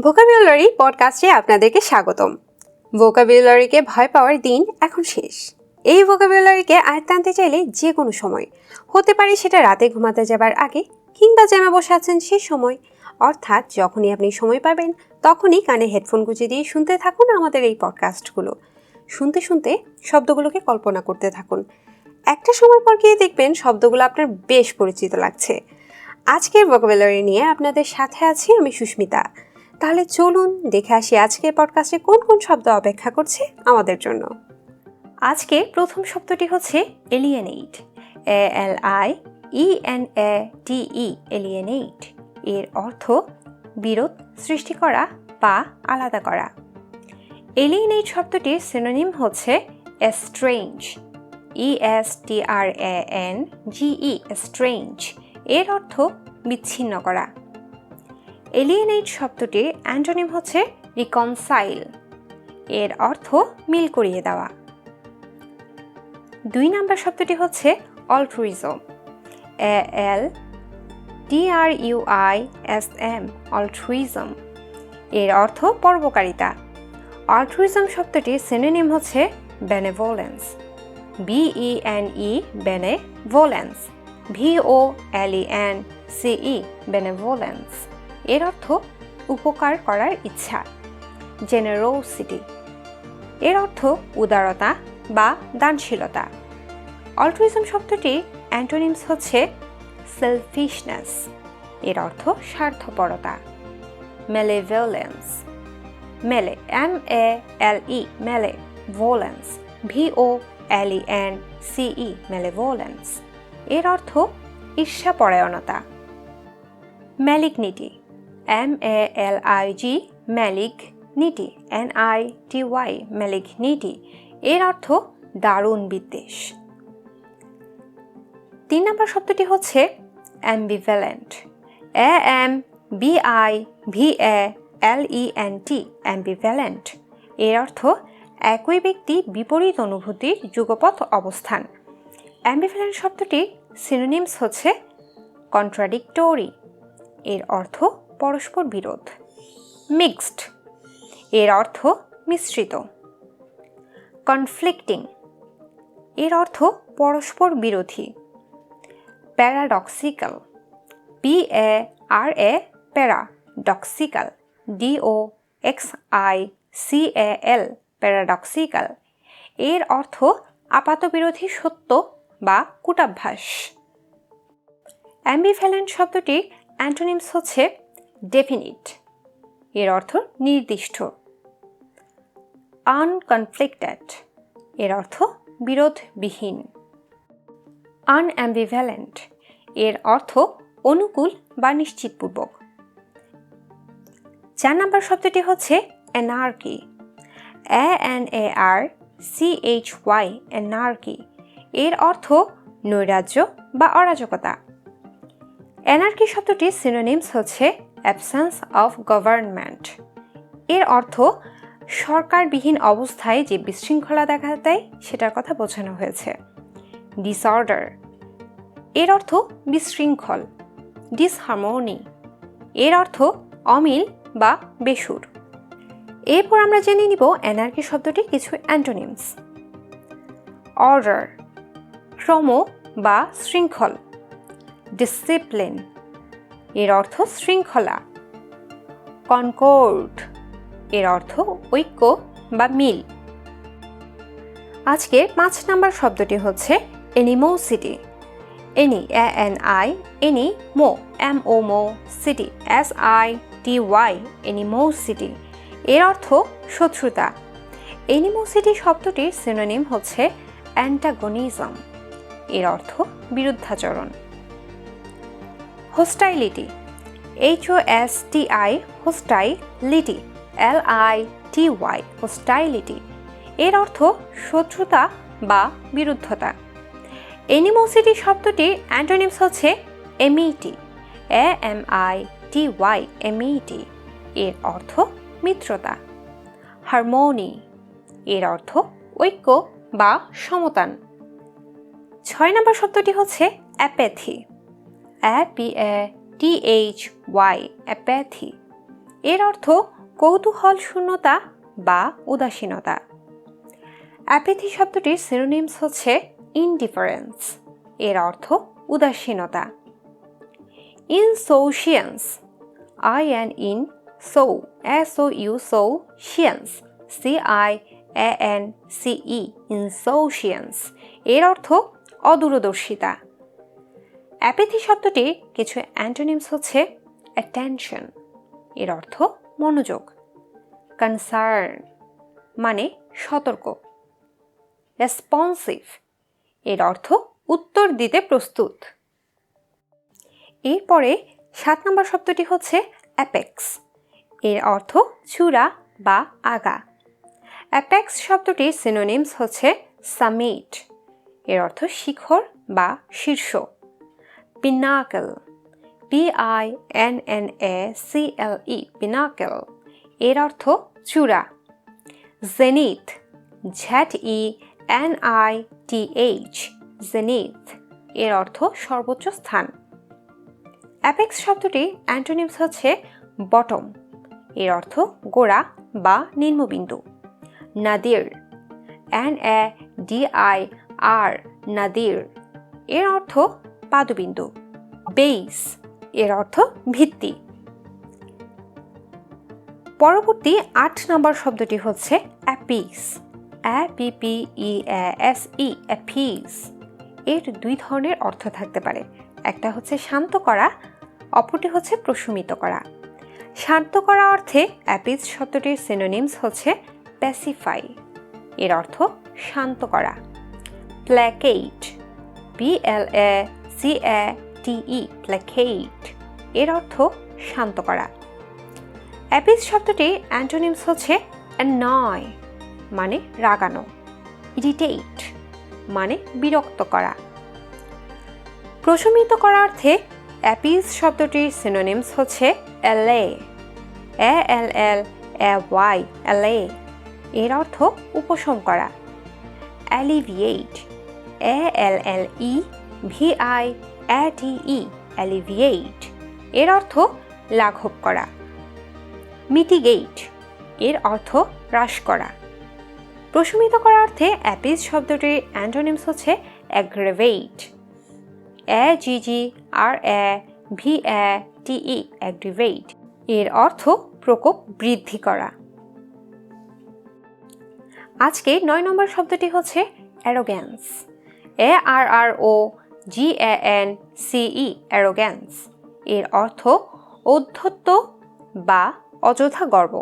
Vocabulary পডকাস্টে আপনাদেরকে স্বাগতম। ভোকাবুলারিকে ভয় পাওয়ার দিন এখন শেষ। এই ভোকাবুলারিকে আয়ত্তে আনতে চাইলে যে কোনো সময়। হতে পারে সেটা রাতে ঘুমাতে যাবার আগে কিংবা জ্যামে বসে আছেন সেই সময়। অর্থাৎ যখনই আপনি সময় পাবেন, তখনই কানে হেডফোন গুঁজে দিয়ে শুনতে থাকুন আমাদের এই পডকাস্টগুলো শুনতে শুনতে শব্দগুলোকে কল্পনা করতে থাকুন। একটা সময় পর গিয়ে দেখবেন শব্দগুলো আপনার বেশ পরিচিত লাগছে। আজকের ভোকাবুলারি নিয়ে আপনাদের সাথে আছি আমি সুস্মিতা। তাহলে চলুন দেখে আসি আজকের পডকাস্টে কোন কোন শব্দ অপেক্ষা করছে আমাদের জন্য। আজকে প্রথম শব্দটি হচ্ছে alienate A L I E N A T E alienate এর অর্থ বিরোধ সৃষ্টি করা বা আলাদা করা। এলিয়েনেট শব্দটির সিনোনিম হচ্ছে estrange E S T R A N G E strange এর অর্থ বিচ্ছিন্ন করা। এলিয়েনেট শব্দটির অ্যান্টোনিম হচ্ছে রিকনসাইল এর অর্থ মিল করিয়ে দেওয়া। দুই নাম্বার শব্দটি হচ্ছে altruism A L T R U I S M altruism এর অর্থ পরোপকারিতা অল্ট্রুইজম শব্দটির সিনোনিম হচ্ছে benevolence B E N E benevolence V O L E N C E benevolence এর অর্থ উপকার করার ইচ্ছা জেনারোসিটি এর অর্থ উদারতা বা দানশীলতা। অল্ট্রুইজম শব্দটি অ্যান্টোনিমস হচ্ছে সেলফিশনেস এর অর্থ স্বার্থপরতা। মেলেভোলেন্স মেলে এম এ এল ই মেলে ভোলেন্স V O L E N সিই মেলেভোলেন্স এর অর্থ ঈর্ষাপরায়ণতা। Malignity M A L I G malignity N I T Y malignity এর অর্থ দারুণ বিদ্বেষ। তিন নম্বর শব্দটি হচ্ছে ambivalent A M B I V A L E N T ambivalent এর অর্থ একই ব্যক্তি বিপরীত অনুভূতির যুগপথ অবস্থান। অ্যাম্বিভ্যালেন্ট শব্দটি সিনোনিমস হচ্ছে কন্ট্রাডিক্টোরি এর অর্থ পরস্পর বিরোধ। মিক্সড। এর অর্থ মিশ্রিত। কনফ্লিক্টিং। এর অর্থ পরস্পর বিরোধী। Paradoxical. P A R A paradoxical D O X I C A L paradoxical এর অর্থ আপাতবিরোধী সত্য বা কুটাভ্যাস। অ্যাম্বিভ্যালেন্ট শব্দটি অ্যান্টোনিমস হচ্ছে ডেফিনিট এর অর্থ নির্দিষ্ট। আনকনফ্লিক্টেড এর অর্থ বিরোধবিহীন। আনঅ্যাম্বিভ্যালেন্ট এর অর্থ অনুকূল বা নিশ্চিতপূর্বক। চার নাম্বার শব্দটি হচ্ছে anarchy A N A R C H Y anarchy এর অর্থ নৈরাজ্য বা অরাজকতা। এনআরকি শব্দটির সিনোনিমস হচ্ছে অ্যাবসেন্স অফ গভর্নমেন্ট এর অর্থ, সরকারবিহীন অবস্থায় যে বিশৃঙ্খলা দেখা দেয়, সেটার কথা বোঝানো হয়েছে। ডিসঅর্ডার এর অর্থ, বিশৃঙ্খল। ডিসহারমোনি এর অর্থ, অমিল বা বেসুর। এরপর আমরা জেনে নিব এনআরকি শব্দটি কিছু অ্যান্টোনিমস অর্ডার ক্রম বা শৃঙ্খল। ডিসিপ্লিন এর অর্থ শৃঙ্খলা। কনকোর্ড এর অর্থ ঐক্য বা মিল। আজকের পাঁচ নাম্বার শব্দটি হচ্ছে animosity. Ani, A N I, ani mo, M O mo, city, S I T Y, animosity. এর অর্থ শত্রুতা। এনিমোসিটি শব্দটির সিনোনিম হচ্ছে অ্যান্টাগনিজম। এর অর্থ বিরুদ্ধাচরণ। Hostility H O S T I hostility L I T Y hostility এর অর্থ শত্রুতা বা বিরুদ্ধতা। এনিমোসিটি শব্দটির অ্যান্টোনিমস হচ্ছে amity A M I T Y amity এর অর্থ মিত্রতা। হারমোনি এর অর্থ ঐক্য বা সমতান। ছয় নম্বর শব্দটি হচ্ছে apathy A P A T H Y apathy এর অর্থ কৌতূহল শূন্যতা বা উদাসীনতা। অ্যাপেথি শব্দটির সিনোনিমস হচ্ছে ইনডিফারেন্স এর অর্থ উদাসীনতা। Insouciance I N in so S O U souciance C I A N C E insouciance এর অর্থ অদূরদর্শিতা। অ্যাপেথি শব্দটির কিছু অ্যান্টোনিমস হচ্ছে অ্যাটেনশন। এর অর্থ মনোযোগ। কনসার্ন মানে সতর্ক। রেসপন্সিভ এর অর্থ উত্তর দিতে প্রস্তুত। এরপরে সাত নম্বর শব্দটি হচ্ছে অ্যাপেক্স। এর অর্থ চূড়া বা আগা। অ্যাপেক্স শব্দটির সিনোনিমস হচ্ছে সামিট। এর অর্থ শিখর বা শীর্ষ। Pinnacle P I N N A C L E pinnacle এর অর্থ চূড়া। Zenith Z E N I T H zenith এর অর্থ সর্বোচ্চ স্থান। অ্যাপেক্স শব্দটি অ্যান্টোনিমস হচ্ছে বটম এর অর্থ গোড়া বা নিম্নবিন্দু। Nadir N A D I R nadir এর অর্থ পাদবিন্দু। বেইস, এর অর্থ ভিত্তি। পরবর্তী আট নম্বর শব্দটি হচ্ছে appease. P E S E appease. এর দুই ধরনের অর্থ থাকতে পারে। একটা হচ্ছে শান্ত করা, অপরটি হচ্ছে প্রশমিত করা। শান্ত করা অর্থে অ্যাপিস শব্দটির সিনোনিমস হচ্ছে প্যাসিফাই এর অর্থ শান্ত করা। Placate P L A C A T E placate এর অর্থ শান্ত করা। অ্যাপিস শব্দটি অ্যান্টোনিমস হচ্ছে নয় মানে রাগানো। ইরিটেট মানে বিরক্ত করা। প্রশমিত করা অর্থে অ্যাপিস শব্দটির সিনোনিমস হচ্ছে এল এ L L A Y L এ এর অর্থ উপশম করা। Alleviate A L L E V I E alleviate এর অর্থ লাঘব করা। মিটিগেট এর অর্থ হ্রাস করা। প্রশমিত করা অর্থে অ্যাপিস শব্দটির অ্যান্টোনিমস হচ্ছে অ্যাগ্রেভেট এ জি জি আর এ ভি এ টি ই অ্যাগ্রিভেট এর অর্থ প্রকোপ বৃদ্ধি করা। আজকে নয় নম্বর শব্দটি হচ্ছে arrogance A R R O G N C E arrogance এর অর্থ অধ্যত্ত বা অযথা গর্ব।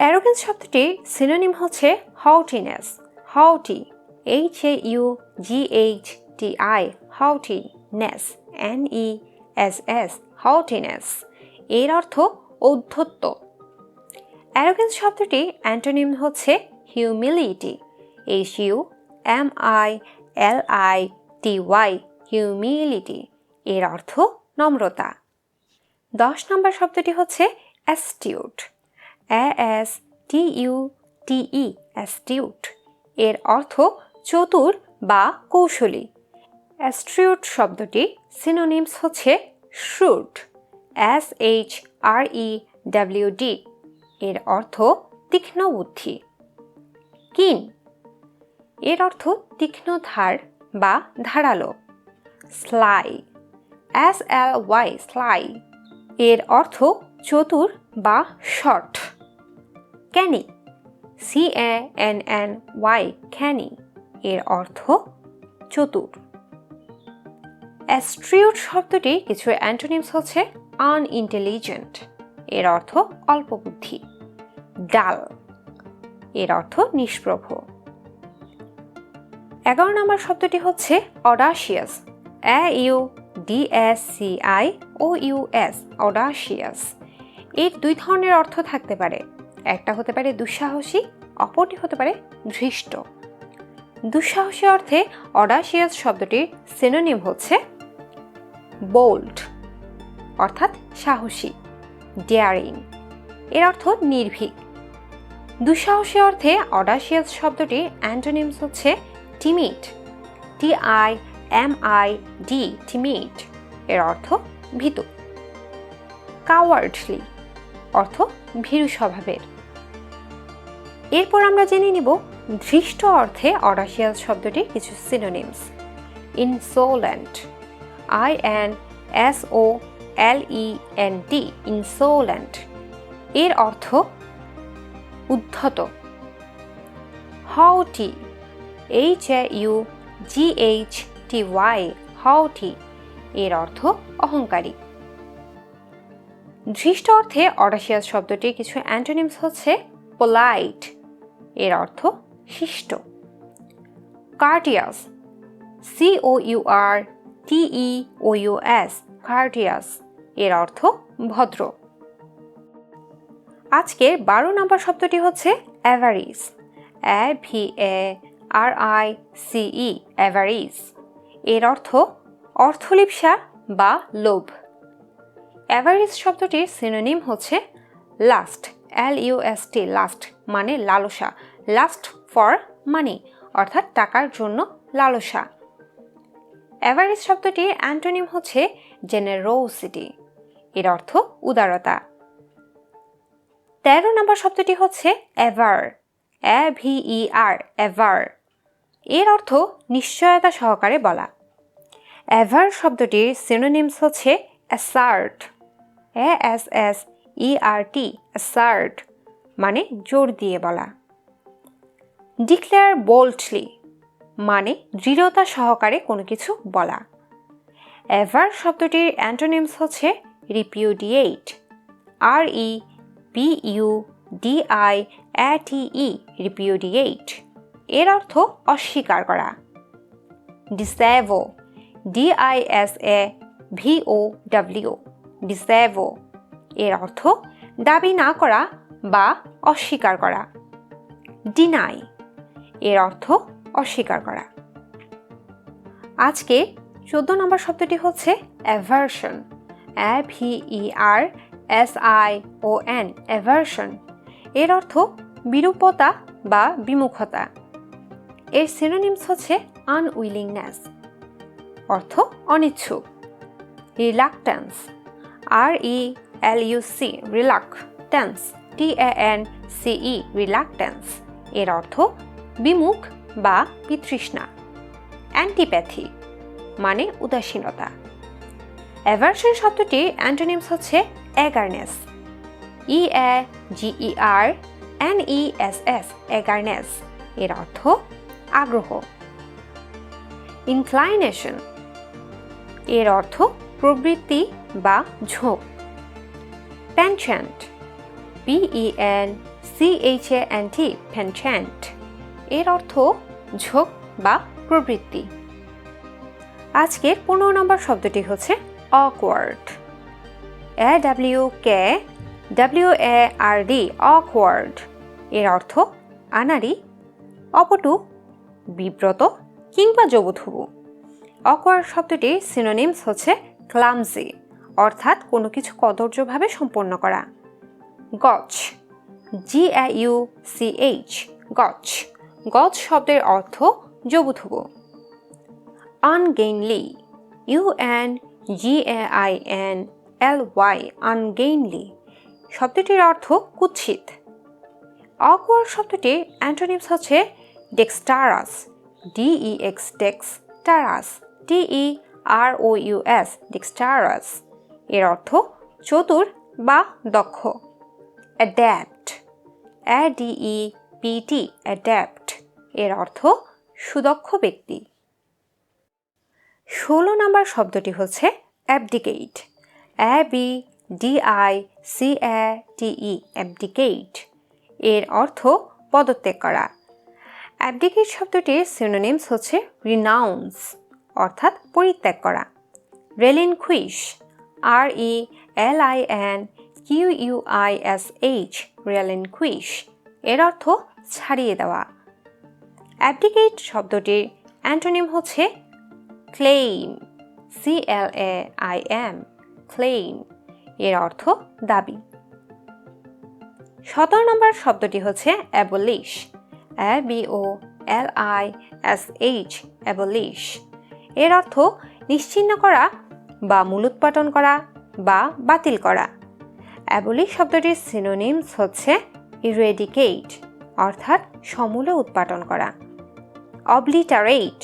অ্যারোগেন্স শব্দটির সিনোনিম হচ্ছে haughtiness haughty H A U G H T I haughtiness N E S S haughtiness এর অর্থ ঔদ্ধত্য। অ্যারোগেন্স শব্দটি অ্যান্টোনিম হচ্ছে humility H U M I L I T Y humility এর অর্থ নম্রতা। দশ নম্বর শব্দটি হচ্ছে astute S T U T E astute এর অর্থ চতুর বা কৌশলী। অ্যাস্ট্রিউট শব্দটি সিনোনিমস হচ্ছে shrewd S H R E W D এর অর্থ তীক্ষ্ণ বুদ্ধি। কিন এর অর্থ তীক্ষ্ণ ধার বা ধারালো। Sly S L Y sly এর অর্থ চতুর বা short canny C A N N Y canny এর অর্থ চতুর। অ্যাস্ট্রিউট শব্দটি কিছু অ্যান্টোনিমস হচ্ছে আনইন্টেলিজেন্ট এর অর্থ অল্প বুদ্ধি। ডাল এর অর্থ নিষ্প্রভ। এগারো নম্বর শব্দটি হচ্ছে audacious A U D S C I O U S audacious এর দুই ধরনের অর্থ থাকতে পারে। একটা হতে পারে দুঃসাহসী, অপরটি হতে পারে ধৃষ্ট। দুঃসাহসী অর্থে অডাশিয়াস শব্দটির সিনোনিম হচ্ছে বোল্ড অর্থাৎ সাহসী ডেয়ারিং এর অর্থ নির্ভীক। দুঃসাহসী অর্থে অডাশিয়াস শব্দটির অ্যান্টোনিমস হচ্ছে timid T I M I D timid এর অর্থ ভীতু। কাওয়ার্ডলি অর্থ ভীরু স্বভাবের। এরপর আমরা জেনে নিব ধৃষ্ট অর্থে অরাশিয়াল শব্দটির কিছু synonyms insolent I N S O L E N T insolent এর অর্থ উদ্ধত। Haughty H A U G H T Y haughty এর অর্থ অহংকারী। ধৃষ্ট অর্থে অডাসিয়াস শব্দটির কিছু অ্যান্টোনিমস হচ্ছে পোলাইট, এর অর্থ শিষ্ট। Courteous C O U R T E O U S courteous, এর অর্থ ভদ্র। আজকের বারো নম্বর শব্দটি হচ্ছে avarice A V A R I সিই অ্যাভারিস। এর অর্থ অর্থলিপসা বা লোভ। অ্যাভারেজ শব্দটির সিনোনিম হচ্ছে lust L U S T lust মানে লালসা, লাস্ট ফর মানি, অর্থাৎ টাকার জন্য লালসা। অ্যাভারেজ শব্দটির অ্যান্টোনিম হচ্ছে জেনারোসিটি, এর অর্থ উদারতা। তেরো নম্বর শব্দটি হচ্ছে অ্যাভার এ ভিই আর, এভার। এর অর্থ নিশ্চয়তা সহকারে বলা। এভার শব্দটির সিনোনিমস হচ্ছে assert A S S E R T assert মানে জোর দিয়ে বলা। ডিক্লেয়ার বোল্ডলি মানে দৃঢ়তা সহকারে কোনো কিছু বলা। এভার শব্দটির অ্যান্টোনিমস হচ্ছে repudiate R E P U D I E repudiate এর অর্থ অস্বীকার করা। Disavow D I S A V O W disavow এর অর্থ দাবি না করা বা অস্বীকার করা। ডিনাই এর অর্থ অস্বীকার করা। আজকে চোদ্দ নম্বর শব্দটি হচ্ছে aversion A V E R S I O N aversion এর অর্থ বিরূপতা বা বিমুখতা। এর সিনোনিমস হচ্ছে আনউইলিংনেস অর্থ অনিচ্ছুক। Reluctance R E L U C reluctance T A N C E reluctance এর অর্থ বিমুখ বা বিতৃষ্ণা। অ্যান্টিপ্যাথি মানে উদাসীনতা। অ্যাভার্সন শব্দটির অ্যান্টোনিমস হচ্ছে eagerness. E A G E R N E S S, eagerness. এর অর্থ আগ্রহ। ইনক্লাইনেশন এর অর্থ প্রবৃত্তি বা ঝোঁক penchant P E N C H A N penchant এর অর্থ ঝোঁক বা প্রবৃত্তি। আজকের পনেরো নম্বর শব্দটি হচ্ছে awkward A W K W A R D awkward এর অর্থ আনারি অপটু, বিব্রত কিংবা জবুথুবু অকওয়ার্ড শব্দটির সিনোনিমস হচ্ছে ক্লামজি অর্থাৎ কোনো কিছু কদর্যভাবে সম্পন্ন করা। গছ জি ইউ সি এইচ গছ। গছ শব্দের অর্থ জবুথুবু ungainly U N G A I N L Y ungainly শব্দটির অর্থ কুৎসিত। অকওয়ার্ড শব্দটির অ্যান্টোনিমস হচ্ছে dexterous D E X dex T E R O U S dexterous এর অর্থ চতুর বা দক্ষ অ্যাড্যাপ্ট ডিই পিটি অ্যাড্যাপ্ট এর অর্থ সুদক্ষ ব্যক্তি। ষোলো নম্বর শব্দটি হচ্ছে abdicate A B D I C A T E abdicate এর অর্থ পদত্যাগ করা। অ্যাবডিকেট শব্দটির সিনোনিমস হচ্ছে রিনাউন্স অর্থাৎ পরিত্যাগ করা। Relinquish R E L I N Q U I S H relinquish এর অর্থ ছাড়িয়ে দেওয়া। অ্যাবডিকেট শব্দটির অ্যান্টোনিম হচ্ছে claim C L A I M claim, এর অর্থ দাবি। সতেরো নম্বর শব্দটি হচ্ছে abolish A B O L I S H abolish এর অর্থ নিশ্চিন্ন করা বা মূলোৎপাটন করা বা বাতিল করা। অ্যাবলিশ শব্দটির সিনোনিমস হচ্ছে ইরেডিকেট অর্থাৎ সমূলে উৎপাদন করা। Obliterate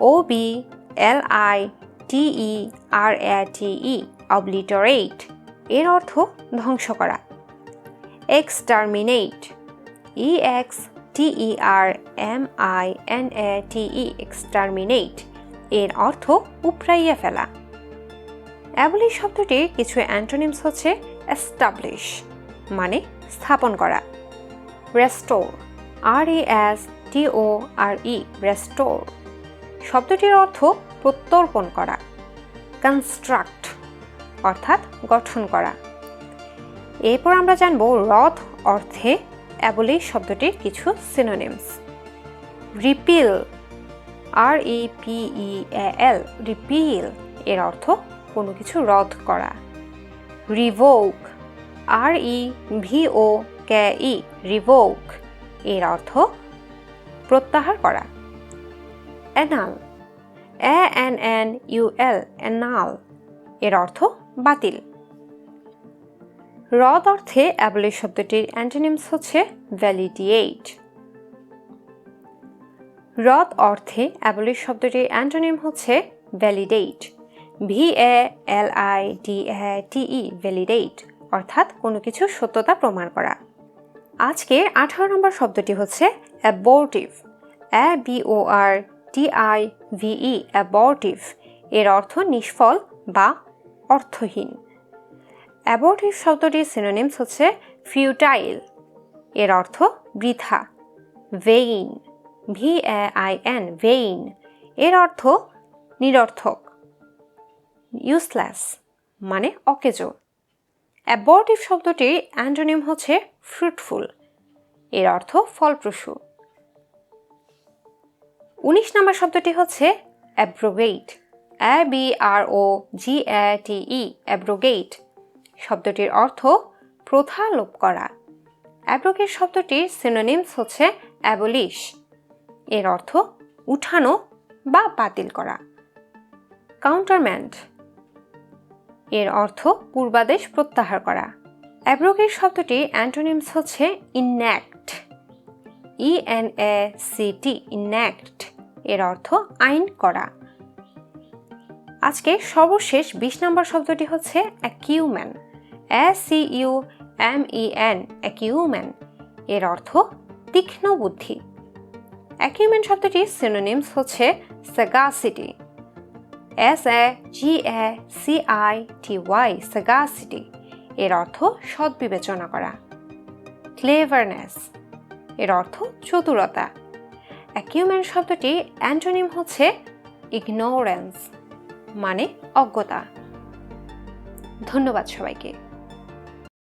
O B L I T E R A T E obliterate এর অর্থ ধ্বংস করা। Exterminate E X T E R M I N A T E exterminate এর অর্থ উপড়াইয়া ফেলা। অ্যাবলিশ শব্দটির কিছু অ্যান্টোনিমস হচ্ছে এস্টাবলিশ মানে স্থাপন করা। Restore R E S T O R E restore শব্দটির অর্থ প্রত্যর্পণ করা কনস্ট্রাক্ট অর্থাৎ গঠন করা। এরপর আমরা জানব রথ অর্থে অ্যাবলিশ শব্দটির কিছু synonyms repeal R E P E L repeal এর অর্থ কোনো কিছু রদ করা। Revoke R E V O K E revoke এর অর্থ প্রত্যাহার করা। Annul A N N U L annul এর অর্থ বাতিল। রদ অর্থে অ্যাবলিশ শব্দটির অ্যান্টোনিমস হচ্ছে ভ্যালিডিয়েট রদ অর্থে অ্যাবলিশ শব্দটির অ্যান্টোনিম হচ্ছে validate V A L I D A T E validate অর্থাৎ কোনো কিছু সত্যতা প্রমাণ করা। আজকের আঠারো নম্বর শব্দটি হচ্ছে অ্যাবর্টিভ এ B O R T I ভিই অ্যাবর্টিভ এর অর্থ নিষ্ফল বা অর্থহীন। অ্যাবর্টিভ শব্দটির সিনোনিমস হচ্ছে ফিউটাইল এর অর্থ বৃথা vain V I N vain এর অর্থ নিরর্থক। ইউসলেস মানে অকেজো। অ্যাবর্টিভ শব্দটির অ্যান্টোনিম হচ্ছে ফ্রুটফুল এর অর্থ ফলপ্রসূ। উনিশ নম্বর শব্দটি হচ্ছে abrogate A B R O G A T E abrogate শব্দটির অর্থ প্রথা লোপ করা। অ্যাব্রোগেট শব্দটির সিনোনিমস হচ্ছে অ্যাবলিশ এর অর্থ উঠানো বা বাতিল করা। কাউন্টারম্যান্ট এর অর্থ পূর্বাদেশ প্রত্যাহার করা। অ্যাব্রোগেট শব্দটি অ্যান্টোনিমস হচ্ছে ইন্যাক্ট ই এন এ সি টি ইন্যাক্ট এর অর্থ আইন করা। আজকে সর্বশেষ বিশ নম্বর শব্দটি হচ্ছে acumen C U M E N acumen এর অর্থ তীক্ষ্ণ বুদ্ধি। অ্যাকিউম্যান শব্দটির সিনোনিমস হচ্ছে sagacity S A G A C I T Y sagacity এর অর্থ সৎ বিবেচনা করা। ক্লেভারনেস এর অর্থ চতুরতা। অ্যাকিউম্যান শব্দটি অ্যান্টোনিম হচ্ছে ইগনোরেন্স মানে অজ্ঞতা। ধন্যবাদ সবাইকে।